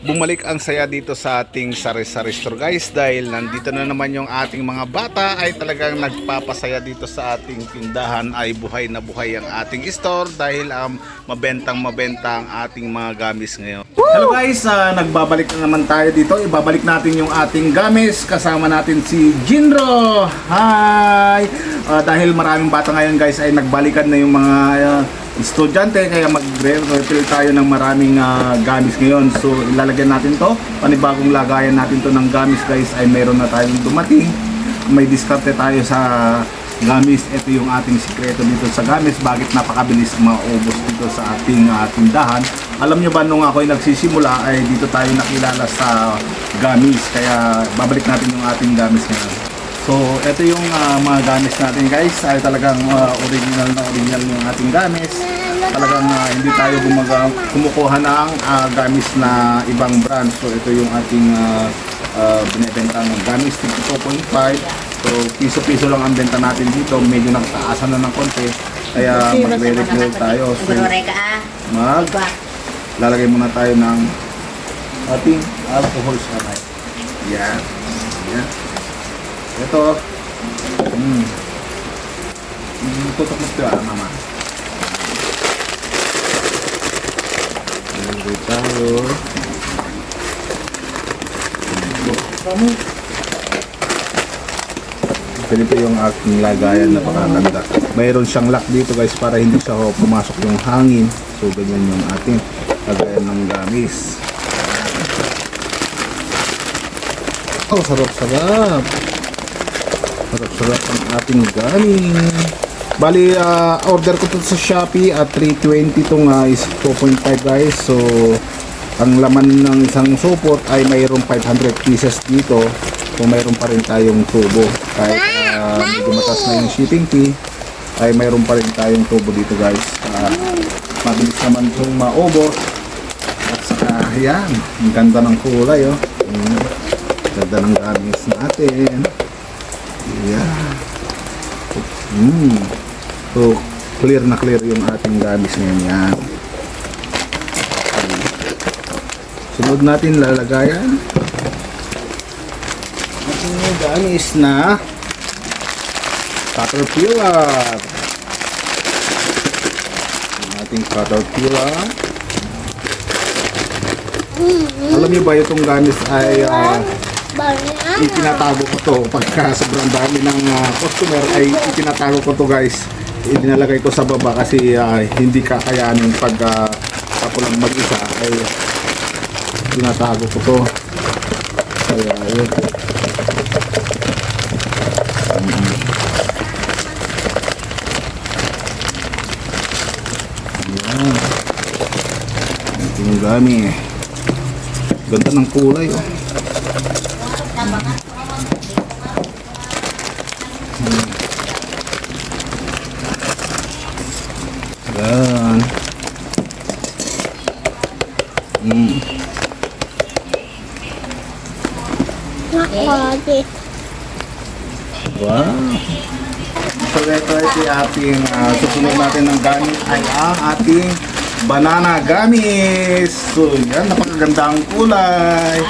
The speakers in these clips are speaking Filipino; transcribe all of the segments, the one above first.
Bumalik ang saya dito sa ating sari-sari store guys dahil nandito na naman yung ating mga bata ay talagang nagpapasaya dito sa ating tindahan ay buhay na buhay ang ating store dahil um, mabentang mabenta ang ating mga gamis ngayon. Hello guys, ah, nagbabalik na naman tayo dito. Ibabalik natin yung ating gamis. Kasama natin si Jinro. Hi! Ah, dahil maraming bata ngayon guys ay nagbalikan na yung mga ah, estudyante kaya mag-refill tayo ng maraming ah, gamis ngayon. So ilalagyan natin to. Panibagong lagayan natin to ng gamis guys ay meron na tayong dumating. May diskarte tayo sa gamis. Ito yung ating sikreto dito sa gamis. Bakit napakabilis maubos dito sa ating ah, tindahan. Alam nyo ba nung ako'y nagsisimula ay dito tayo nakilala sa gamis. Kaya babalik natin yung ating gamis ngayon. So, ito yung ah, mga gamis natin guys. Ay talagang ah, original na original yung ating gamis. Talagang ah, hindi tayo gumaga, kumukuha ng ah, gamis na ibang brand. So, ito yung ating uh, binibenta ng gamis 52.5. So, piso-piso lang ang benta natin dito. Medyo nagtaasan na ng konti. Kaya magre-review tayo. So, mag lalagay muna tayo ng ating alcohol sabay. Yan. Yan. Ito. Mm. Mm, tutok mo ito, ah, mama. Lalagay tayo. Kamu. Ganito yung aking lagayan na pakaganda. Mayroon siyang lock dito guys para hindi siya ho pumasok yung hangin. So ganyan yung ating lagayan ng gamis. Oh, sarap-sarap. Sarap-sarap ang ating gamis. Bali, ah, order ko to sa Shopee at 320 itong ah, is 2.5 guys. So, ang laman ng isang support ay mayroong 500 pieces dito. So, mayroon pa rin tayong tubo. Kahit ah, medyo matas na yung shipping fee, ay mayroon pa rin tayong tubo dito guys. Ah, mabilis naman itong maubos. At saka, yan, ang ganda ng kulay oh. Mm, ganda ng gamis natin. Yan. Mm. So, clear na clear yung ating gamis ngayon yan. Sunod natin lalagayan. Ating gamis na caterpillar. Ating caterpillar. Alam niyo ba itong gamis ay ah, itinatago ko to pagka sobrang dami ng ah, customer ay itinatago ko to guys idinalagay ko sa baba kasi ah, hindi kakayanin pag uh, ako lang mag-isa ay tinatago ko to kaya yun. Ayan. Yung gami ganda ng kulay oh Yan. Mm. Nakakagi. Wow. So ito ito yung ating uh, susunod natin ng gamit ay ang ating banana gamis. So yan, napakaganda ang kulay.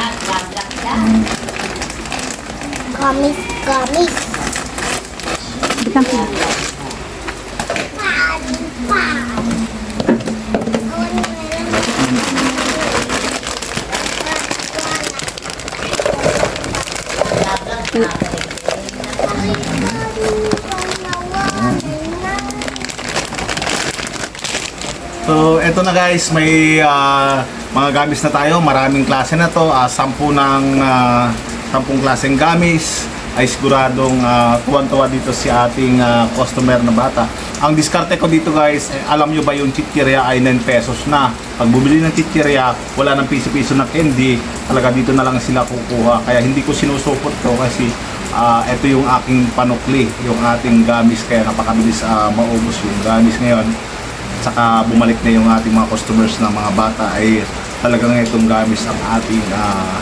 Kamis, kamis. So, eto na guys, may ah, mga gamis na tayo. Maraming klase na to. Uh, sampu ng ah, sampung klaseng gamis ay siguradong uh, tuwan-tuwa dito si ating ah, customer na bata. Ang diskarte ko dito guys, eh, alam nyo ba yung chichirya ay 9 pesos na. Pag bumili ng chichirya, wala ng piso-piso na candy. Talaga dito na lang sila kukuha. Kaya hindi ko sinusupot to kasi ah, ito yung aking panukli, yung ating gamis. Kaya napakabilis ah, maubos yung gamis ngayon saka bumalik na yung ating mga customers na mga bata ay talagang itong gamis ang ating ah,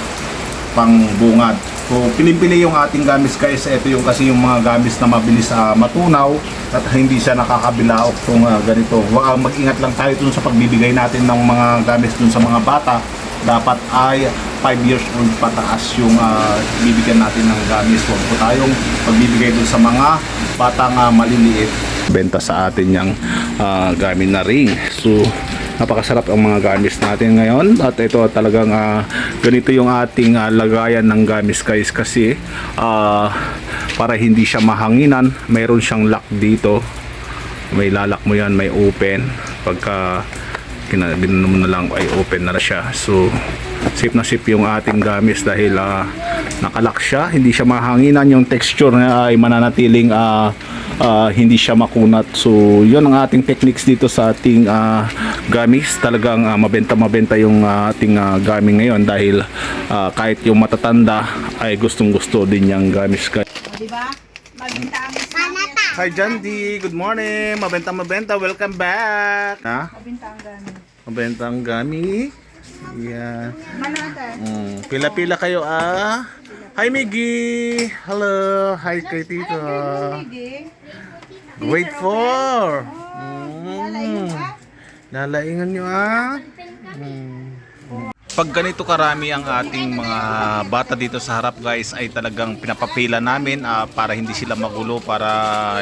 pangbungad. So, piling-pili yung ating gamis guys. Ito yung kasi yung mga gamis na mabilis ah, matunaw at hindi siya nakakabilaok kung ah, ganito. Wa- mag-ingat lang tayo dun sa pagbibigay natin ng mga gamis dun sa mga bata dapat ay 5 years old pataas yung ah, bibigyan natin ng gamis. Huwag po tayong pagbibigay dun sa mga batang ah, maliliit. Benta sa atin yung ah, gamit na ring. So, napakasarap ang mga gamis natin ngayon. At ito talagang ah, ganito yung ating ah, lagayan ng gamis guys. Kasi ah, para hindi siya mahanginan mayroon siyang lock dito. May lalak mo yan may open. Pagka kinabin mo na lang ay open na, na siya. So safe na safe yung ating gamis dahil ah, nakalock siya. Hindi siya mahanginan. Yung texture niya ay mananatiling ah, ah, hindi siya makunat. So yun ang ating techniques dito sa ating ah, gamis. Talagang ah, mabenta mabenta yung ah, ating ah, gaming ngayon dahil ah, kahit yung matatanda ay gustong gusto din yung gamis. Guys Di ba? Magbinta ang. Hi Jandy, good morning. Mabenta mabenta, welcome back. Ha? Magbinta ang gani. Mabenta ang gami. Yeah. Manata. Mm, pila-pila kayo ah. Hi Miggy. Hello. Hi kay Tito. Grade 4. Lalayo Mm. Lalaingan nyo ah. Mm. Pag ganito karami ang ating mga bata dito sa harap guys ay talagang pinapapila namin ah, para hindi sila magulo para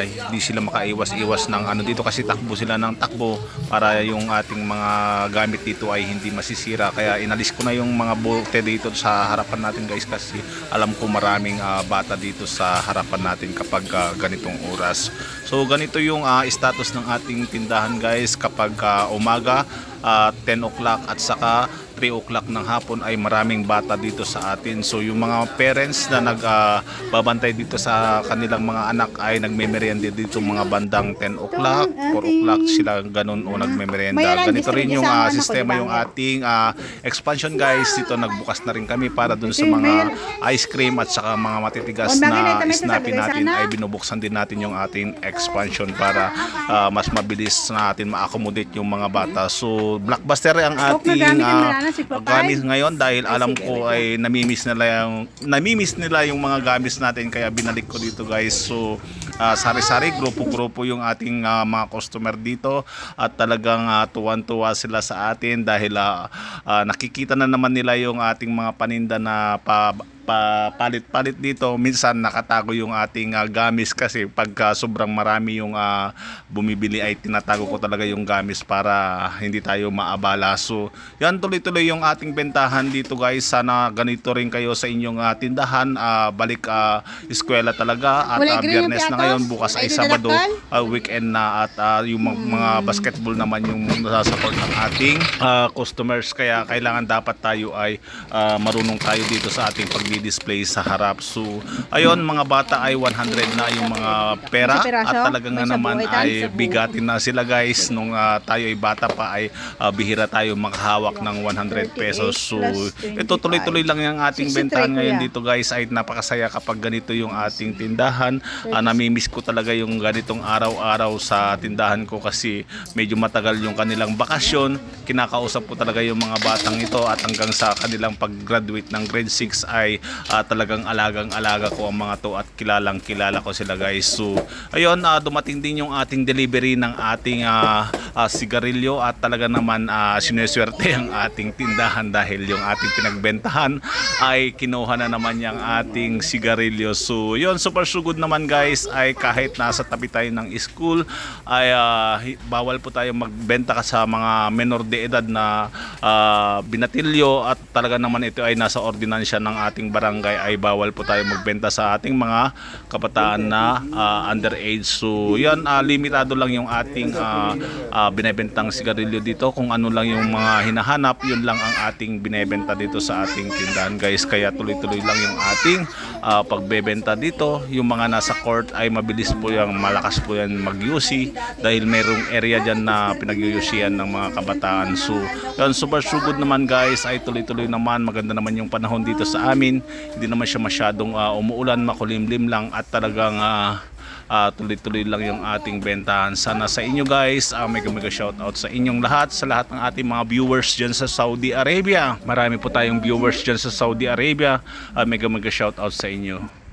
hindi sila makaiwas-iwas ng ano dito kasi takbo sila ng takbo para yung ating mga gamit dito ay hindi masisira. Kaya inalis ko na yung mga bote dito sa harapan natin guys kasi alam ko maraming ah, bata dito sa harapan natin kapag ah, ganitong oras. So ganito yung ah, status ng ating tindahan guys kapag ah, umaga ah, 10 o'clock at saka 3 o'clock ng hapon ay maraming bata dito sa atin. So yung mga parents na nagbabantay dito sa kanilang mga anak ay nagmemeryenda dito mga bandang 10 o'clock, 4 o'clock sila ganun o nagmemeryenda. Ganito rin yung ah, ko, sistema yung ating ah, expansion guys. Dito nagbukas na rin kami para dun sa mga ice cream at saka mga matitigas na sasabihin natin ay binubuksan din natin yung ating expansion para ah, mas mabilis natin ma-accommodate yung mga bata. So blockbuster ang ating yung ah, gamit ngayon dahil alam ko ay namimiss nila yung namimiss nila yung mga gamis natin kaya binalik ko dito guys. So ah, sari-sari grupo-grupo yung ating ah, mga customer dito. At talagang ah, tuwan-tuwa sila sa atin dahil ah, ah, nakikita na naman nila yung ating mga paninda na pa pa palit-palit dito. Minsan nakatago yung ating ah, gamis kasi pagka sobrang marami yung ah, bumibili ay tinatago ko talaga yung gamis para hindi tayo maabala. So yan tuloy-tuloy yung ating bentahan dito guys. Sana ganito rin kayo sa inyong ah, tindahan. Ah, balik ah, eskwela talaga at yung biyernes na ngayon. Bukas ay sabado ah, weekend na at ah, yung mga, mga basketball naman yung nasa-support ng ating ah, customers. Kaya kailangan dapat tayo ay ah, marunong tayo dito sa ating pagdi-display sa harap. So ayun mga bata ay 100 na yung mga pera. At talaga nga naman ay bigatin na sila guys. Nung ah, tayo ay bata pa ay ah, bihira tayo makahawak ng 100 pesos. So 38 plus ito tuloy-tuloy lang yung ating 63 bentahan ngayon dito guys. Ay napakasaya kapag ganito yung ating tindahan. Ah, namimiss ko talaga yung ganitong araw-araw sa tindahan ko kasi medyo matagal yung kanilang bakasyon. Kinakausap ko talaga yung mga batang ito at hanggang sa kanilang pag-graduate ng grade 6 ay ah, talagang alagang-alaga ko ang mga to at kilalang kilala ko sila guys. So ayun ah, dumating din yung ating delivery ng ating ah, ah, sigarilyo at talaga naman uh, sineswerte ang ating tindahan dahil yung ating pinagbentahan ay kinuha na naman yung ating sigarilyo. So yun super sugod naman guys. Ay kahit nasa tabi tayo ng school ay hi- bawal po tayo magbenta ka sa mga menor de edad na ah, binatilyo at talaga naman ito ay nasa ordinansya ng ating barangay ay bawal po tayo magbenta sa ating mga kabataan na ah, underage. So yan ah, limitado lang yung ating ah, ah, binebentang sigarilyo dito. Kung ano lang yung mga hinahanap yun lang ang ating binebenta dito sa ating tindahan guys. Kaya tuloy-tuloy lang yung ating ah, pagbebenta dito. Yung mga nasa court ay mabilis po yung malakas po yan mag-UC dahil mayroong area dyan na pinag-UCyan ng mga kabataan. So yan super sugod naman guys. Ay tuloy-tuloy naman. Maganda naman yung panahon dito sa amin hindi naman siya masyadong ah, umuulan makulimlim lang at talagang ah, Ah, tuloy-tuloy lang yung ating bentahan. Sana sa inyo guys, uh, mega mega shout out sa inyong lahat, sa lahat ng ating mga viewers dyan sa Saudi Arabia. Marami po tayong viewers dyan sa Saudi Arabia. Ah, mega mega shout out sa inyo.